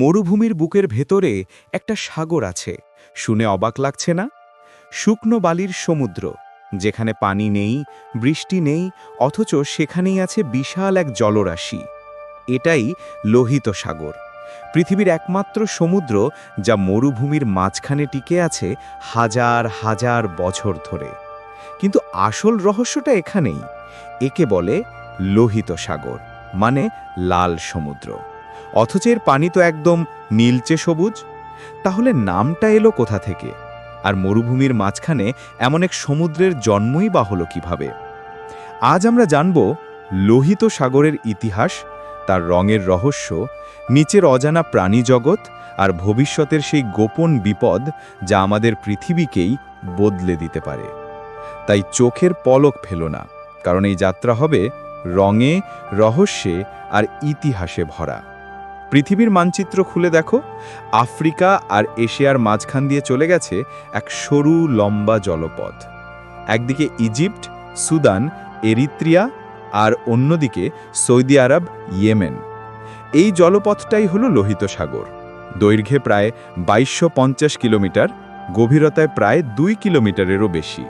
মরুভূমির বুকের ভেতরে একটা সাগর আছে। শুনে অবাক লাগছে না? শুকনো বালির সমুদ্র, যেখানে পানি নেই, বৃষ্টি নেই, অথচ সেখানেই আছে বিশাল এক জলরাশি। এটাই লোহিত সাগর। পৃথিবীর একমাত্র সমুদ্র যা মরুভূমির মাঝখানে টিকে আছে হাজার হাজার বছর ধরে। কিন্তু আসল রহস্যটা এখানেই। একে বলে লোহিত সাগর মানে লাল সমুদ্র। অথচ এর পানি তো একদম নীলচে সবুজ। তাহলে নামটা এলো কোথা থেকে? আর মরুভূমির মাঝখানে এমন এক সমুদ্রের জন্মই বা হলো কীভাবে? আজ আমরা জানব লোহিত সাগরের ইতিহাস, তার রঙের রহস্য, নিচের অজানা প্রাণী জগৎ আর ভবিষ্যতের সেই গোপন বিপদ যা আমাদের পৃথিবীকেই বদলে দিতে পারে। তাই চোখের পলক ফেলো না, কারণ এই যাত্রা হবে রঙে, রহস্যে আর ইতিহাসে ভরা। পৃথিবীর মানচিত্র খুলে দেখো, আফ্রিকা আর এশিয়ার মাঝখান দিয়ে চলে গেছে এক সরু লম্বা জলপথ। একদিকে ইজিপ্ট, সুদান, এরিত্রিয়া আর অন্যদিকে সৌদি আরব, ইয়েমেন। এই জলপথটাই হলো লোহিত সাগর। দৈর্ঘ্যে প্রায় বাইশশো কিলোমিটার, গভীরতায় প্রায় দুই কিলোমিটারেরও বেশি।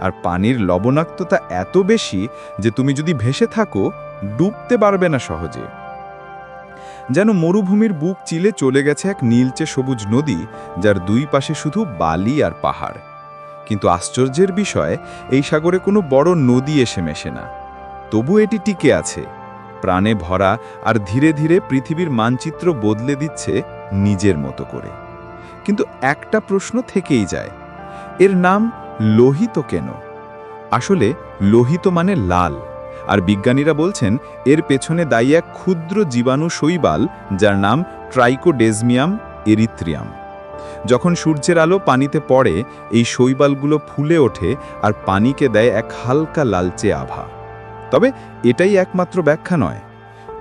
আর পানির লবণাক্ততা এত বেশি যে তুমি যদি ভেসে থাকো, ডুবতে পারবে না সহজে। যেন মরুভূমির বুক চিলে চলে গেছে এক নীলচে সবুজ নদী, যার দুই পাশে শুধু বালি আর পাহাড়। কিন্তু আশ্চর্যের বিষয়, এই সাগরে কোনো বড় নদী এসে মেশে না। তবু এটি টিকে আছে। প্রাণে ভরা আর ধীরে ধীরে পৃথিবীর মানচিত্র বদলে দিচ্ছে নিজের মতো করে। কিন্তু একটা প্রশ্ন থেকেই যায়, এর নাম লোহিত কেন? আসলে লোহিত মানে লাল। আর বিজ্ঞানীরা বলছেন, এর পেছনে দায়ী এক ক্ষুদ্র জীবাণু শৈবাল, যার নাম ট্রাইকোডেজমিয়াম এরিথ্রিয়াম। যখন সূর্যের আলো পানিতে পড়ে, এই শৈবালগুলো ফুলে ওঠে আর পানিকে দেয় এক হালকা লালচে আভা। তবে এটাই একমাত্র ব্যাখ্যা নয়।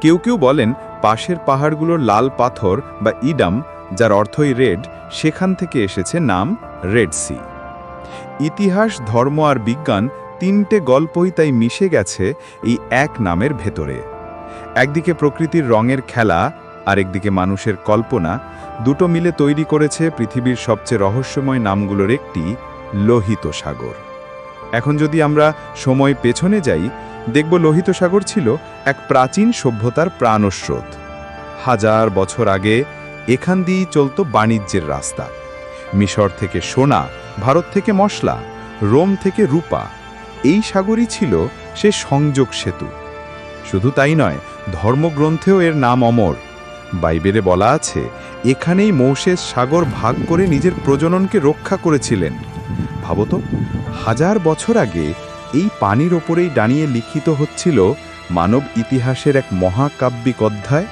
কেউ কেউ বলেন, পাশের পাহাড়গুলোর লাল পাথর বা ইডাম, যার অর্থই রেড, সেখান থেকে এসেছে নাম রেড সি। ইতিহাস, ধর্ম আর বিজ্ঞান তিনটে গল্পই তাই মিশে গেছে এই এক নামের ভেতরে। একদিকে প্রকৃতির রঙের খেলা, আরেকদিকে মানুষের কল্পনা, দুটো মিলে তৈরি করেছে পৃথিবীর সবচেয়ে রহস্যময় নামগুলোর একটি, লোহিত সাগর। এখন যদি আমরা সময় পেছনে যাই, দেখব লোহিত সাগর ছিল এক প্রাচীন সভ্যতার প্রাণস্রোত। হাজার বছর আগে এখান দিয়েই চলত বাণিজ্যের রাস্তা। মিশর থেকে সোনা, ভারত থেকে মশলা, রোম থেকে রূপা। এই সাগরই ছিল সে সংযোগ সেতু। শুধু তাই নয়, ধর্মগ্রন্থেও এর নাম অমর। বাইবেলে বলা আছে, এখানেই মৌসেস সাগর ভাগ করে নিজের প্রজননকে রক্ষা করেছিলেন। ভাবত, হাজার বছর আগে এই পানির ওপরেই দাঁড়িয়ে লিখিত হচ্ছিল মানব ইতিহাসের এক মহাকাব্যিক অধ্যায়।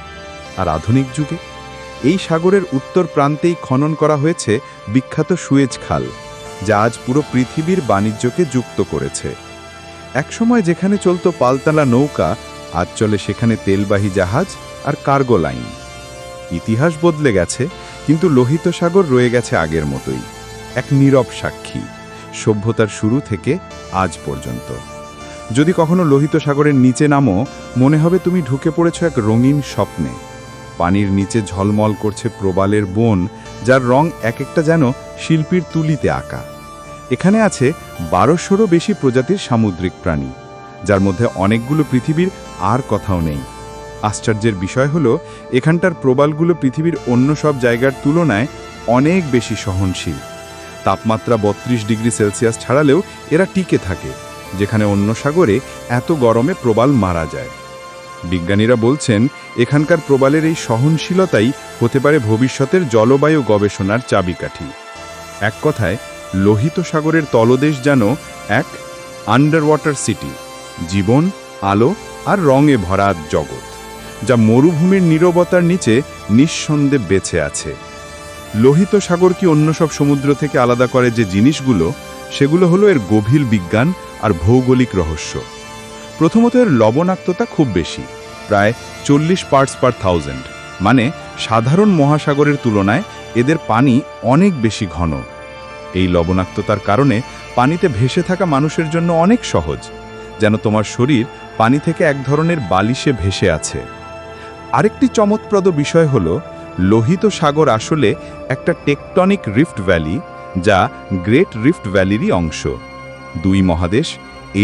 আর আধুনিক যুগে এই সাগরের উত্তর প্রান্তেই খনন করা হয়েছে বিখ্যাত সুয়েজ খাল। যা আজ পুরো পৃথিবীর বাণিজ্যকে যুক্ত করেছে। একসময় যেখানে চলতো পালতালা নৌকা, আজ চলে সেখানে তেলবাহী জাহাজ আর কার্গো লাইন। ইতিহাস বদলে গেছে, কিন্তু লোহিত সাগর রয়ে গেছে আগের মতোই। এক নীরব সাক্ষী, সভ্যতার শুরু থেকে আজ পর্যন্ত। যদি কখনো লোহিত সাগরের নিচে নামো, মনে হবে তুমি ঢুকে পড়েছ এক রঙিন স্বপ্নে। পানির নিচে ঝলমল করছে প্রবালের বন, যার রং এক একটা যেন শিল্পীর তুলিতে আঁকা। এখানে আছে বারোশোরও বেশি প্রজাতির সামুদ্রিক প্রাণী, যার মধ্যে অনেকগুলো পৃথিবীর আর কথাও নেই। আশ্চর্যের বিষয় হলো, এখানটার প্রবালগুলো পৃথিবীর অন্য সব জায়গার তুলনায় অনেক বেশি সহনশীল। তাপমাত্রা বত্রিশ ডিগ্রি সেলসিয়াস ছাড়ালেও এরা টিকে থাকে, যেখানে অন্য সাগরে এত গরমে প্রবাল মারা যায়। বিজ্ঞানীরা বলছেন, এখানকার প্রবালের এই সহনশীলতাই হতে পারে ভবিষ্যতের জলবায়ু গবেষণার চাবিকাঠি। এক কথায় লোহিত সাগরের তলদেশ যেন এক আন্ডার ওয়াটার সিটি জীবন, আলো আর রঙে ভরা জগৎ, যা মরুভূমির নীরবতার নিচে নিঃসন্দেহে বেঁচে আছে। লোহিত সাগর কি অন্য সব সমুদ্র থেকে আলাদা করে যে জিনিসগুলো? সেগুলো হলো এর গভীর বিজ্ঞান আর ভৌগোলিক রহস্য। প্রথমত এর লবণাক্ততা খুব বেশি, প্রায় চল্লিশ পার্টস পার থাউজেন্ড মানে সাধারণ মহাসাগরের তুলনায় এদের পানি অনেক বেশি ঘন। এই লবণাক্ততার কারণে পানিতে ভেসে থাকা মানুষের জন্য অনেক সহজ, যেন তোমার শরীর পানি থেকে এক ধরনের বালিশে ভেসে আছে। আরেকটি চমৎপ্রদ বিষয় হল, লোহিত সাগর আসলে একটা টেকটনিক রিফট ভ্যালি, যা গ্রেট রিফট ভ্যালিরই অংশ। দুই মহাদেশ,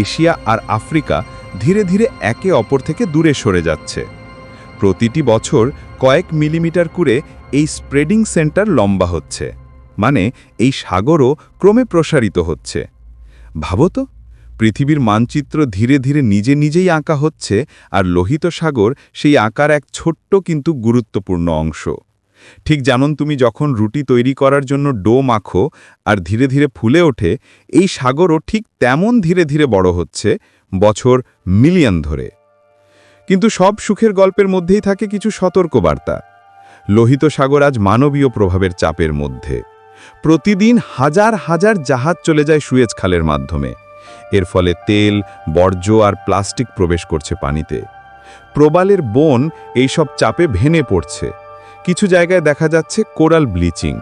এশিয়া আর আফ্রিকা, ধীরে ধীরে একে অপর থেকে দূরে সরে যাচ্ছে। প্রতিটি বছর কয়েক মিলিমিটার করে এই স্প্রেডিং সেন্টার লম্বা হচ্ছে। মানে এই সাগরও ক্রমে প্রসারিত হচ্ছে। ভাবো তো, পৃথিবীর মানচিত্র ধীরে ধীরে নিজে নিজেই আঁকা হচ্ছে আর লোহিত সাগর সেই আঁকার এক ছোট্ট কিন্তু গুরুত্বপূর্ণ অংশ। ঠিক জানুন তুমি যখন রুটি তৈরি করার জন্য ডো মাখো আর ধীরে ধীরে ফুলে ওঠে, এই সাগরও ঠিক তেমন ধীরে ধীরে বড় হচ্ছে বছর মিলিয়ন ধরে। কিন্তু সব সুখের গল্পের মধ্যেই থাকে কিছু সতর্কবার্তা। লোহিত সাগর আজ মানবীয় প্রভাবের চাপের মধ্যে। প্রতিদিন হাজার হাজার জাহাজ চলে যায় সুয়েজ খালের মাধ্যমে। এর ফলে তেল, বর্জ্য আর প্লাস্টিক প্রবেশ করছে পানিতে। প্রবালের বন এইসব চাপে ভেঙে পড়ছে। কিছু জায়গায় দেখা যাচ্ছে কোরাল ব্লিচিং।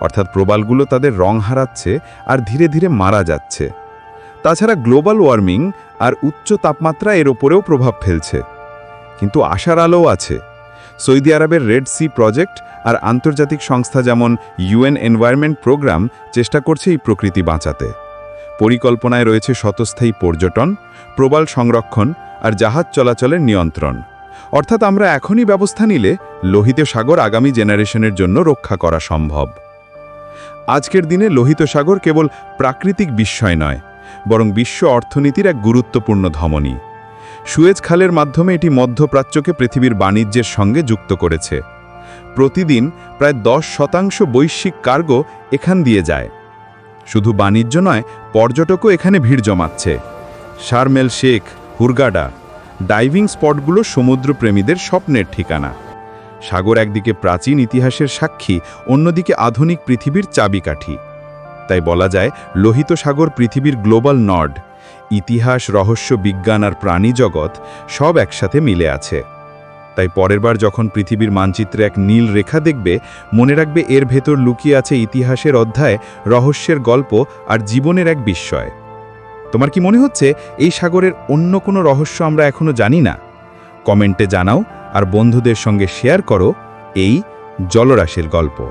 অর্থাৎ প্রবালগুলো তাদের রং হারাচ্ছে আর ধীরে ধীরে মারা যাচ্ছে। তাছাড়া গ্লোবাল ওয়ার্মিং আর উচ্চ তাপমাত্রা এর ওপরেও প্রভাব ফেলছে। কিন্তু আশার আলোও আছে। সৌদি আরবের রেড সি প্রজেক্ট আর আন্তর্জাতিক সংস্থা যেমন ইউএন এনভায়রনমেন্ট প্রোগ্রাম চেষ্টা করছে এই প্রকৃতি বাঁচাতে। পরিকল্পনায় রয়েছে শতস্থায়ী পর্যটন, প্রবাল সংরক্ষণ আর জাহাজ চলাচলের নিয়ন্ত্রণ। অর্থাৎ আমরা এখনই ব্যবস্থা নিলে লোহিত সাগর আগামী জেনারেশনের জন্য রক্ষা করা সম্ভব। আজকের দিনে লোহিত সাগর কেবল প্রাকৃতিক বিস্ময় নয়, বরং বিশ্ব অর্থনীতির এক গুরুত্বপূর্ণ ধমনী। সুয়েজ খালের মাধ্যমে এটি মধ্যপ্রাচ্যকে পৃথিবীর বাণিজ্যের সঙ্গে যুক্ত করেছে। প্রতিদিন প্রায় দশ শতাংশ বৈশ্বিক কার্গো এখান দিয়ে যায়। শুধু বাণিজ্য নয়, পর্যটকও এখানে ভিড় জমাচ্ছে। শারমেল শেখ, হুরগাডা, ডাইভিং স্পটগুলো সমুদ্রপ্রেমীদের স্বপ্নের ঠিকানা। সাগর একদিকে প্রাচীন ইতিহাসের সাক্ষী, অন্যদিকে আধুনিক পৃথিবীর চাবিকাঠি। তাই বলা যায়, লোহিত সাগর পৃথিবীর গ্লোবাল নড ইতিহাস, রহস্য, বিজ্ঞান আর প্রাণী জগৎ সব একসাথে মিলে আছে। তাই পরের বার যখন পৃথিবীর মানচিত্রে এক নীল রেখা দেখবে, মনে রাখবে এর ভেতর লুকিয়ে আছে ইতিহাসের অধ্যায়, রহস্যের গল্প আর জীবনের এক বিস্ময়। তোমার কি মনে হচ্ছে এই সাগরের অন্য কোনো রহস্য আমরা এখনও জানি না? কমেন্টে জানাও আর বন্ধুদের সঙ্গে শেয়ার করো এই জলরাশির গল্প।